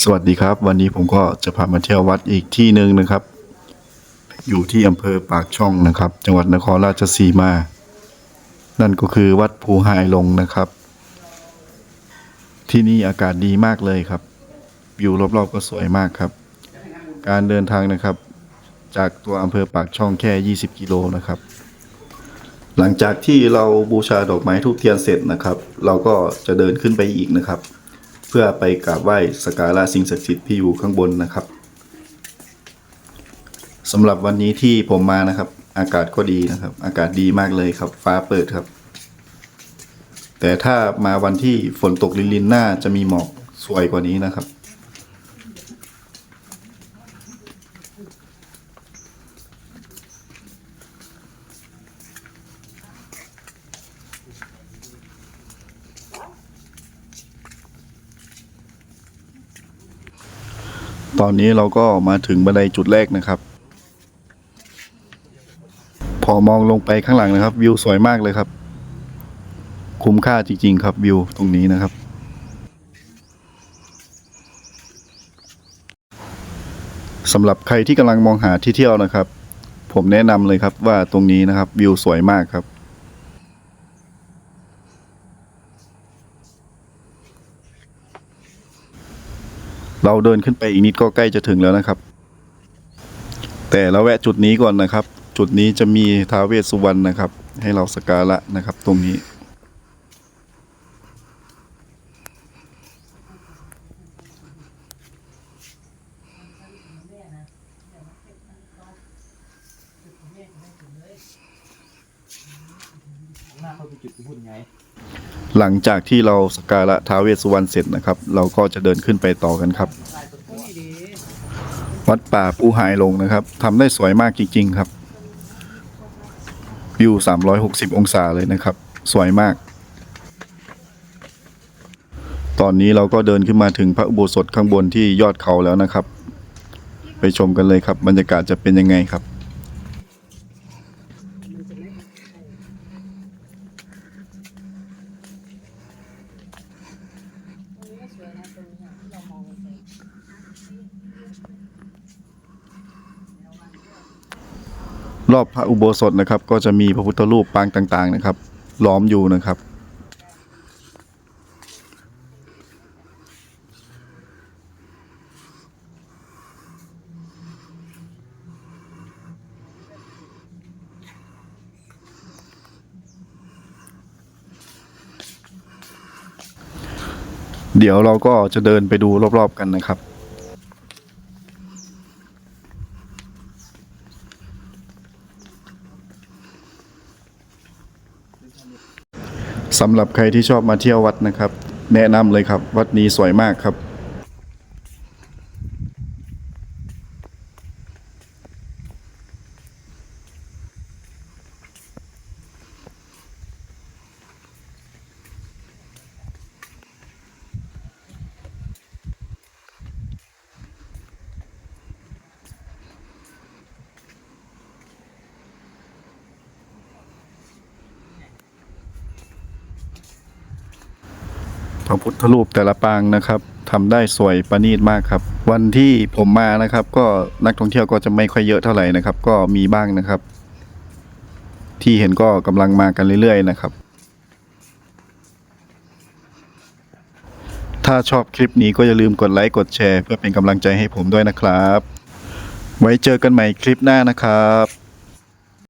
สวัสดีครับ วันนี้ผมก็จะพามาเที่ยววัดอีกที่หนึ่งนะครับ อยู่ที่อำเภอปากช่องนะครับ จังหวัดนครราชสีมา นั่นก็คือวัดภูหายลงนะครับ ที่นี่อากาศดีมากเลยครับวิวรอบๆก็สวยมากครับ การเดินทางนะครับ จากตัวอำเภอปากช่องแค่ 20 กิโลนะครับ หลังจากที่เราบูชาดอกไม้ทูบเทียนเสร็จนะครับ เราก็จะเดินขึ้นไปอีกนะครับ เพื่อไปกราบไหว้สกการะสิ่งศักดิ์สิทธิ์ที่อยู่ข้างบนนะครับสำหรับวันนี้ที่ผมมานะครับ อากาศก็ดีนะครับ อากาศดีมากเลยครับ ฟ้าเปิดครับ แต่ถ้ามาวันที่ฝนตกลินลินหน้าจะมีหมอกสวยกว่านี้นะครับ ตอนนี้เราก็มาถึงบันไดจุดแรกนะครับ พอมองลงไปข้างหลังนะครับ วิวสวยมากเลยครับ คุ้มค่าจริง ๆ ครับวิวตรงนี้นะครับ สำหรับใครที่กำลังมองหาที่เที่ยวนะครับ ผมแนะนำเลยครับว่าตรงนี้นะครับ วิวสวยมากครับ เราเดินขึ้นไปอีกนิดก็ใกล้จะถึงแล้วนะครับ แต่เราแวะจุดนี้ก่อนนะครับ จุดนี้จะมีท้าวเวสสุวรรณนะครับ ให้เราสกการะนะครับ ตรงนี้ หน้าเขาเป็น จุดที่พูดไง หลังจากที่เราสกการะท้าวเวสสุวรรณเสร็จนะครับ เราก็จะเดินขึ้นไปต่อกันครับ วัดป่าปูหายลงนะครับทำได้สวยมากจริง ๆ ครับ วิว 360 องศาเลยนะครับ สวยมาก ตอนนี้เราก็เดินขึ้นมาถึงพระอุโบสถข้างบนที่ยอดเขาแล้วนะครับ ไปชมกันเลยครับ บรรยากาศจะเป็นยังไงครับ รอบพระอุโบสถนะครับ ก็จะมีพระพุทธรูปปางต่างๆนะครับ ล้อมอยู่นะครับ เดี๋ยวเราก็จะเดินไปดูรอบๆกันนะครับ สำหรับใครที่ชอบมาเที่ยววัดนะครับ แนะนำเลยครับ วัดนี้สวยมากครับ ระพุทธรูปแต่ละปางนะครับทำได้สวยประณีตมากครับ วันที่ผมมานะครับ ก็นักท่องเที่ยวก็จะไม่ค่อยเยอะเท่าไหร่นะครับ ก็มีบ้างนะครับ ที่เห็นก็กำลังมากันเรื่อยๆนะครับ ถ้าชอบคลิปนี้ก็อย่าลืมกดไลค์กดแชร์ เพื่อเป็นกำลังใจให้ผมด้วยนะครับ ไว้เจอกันใหม่คลิปหน้านะครับ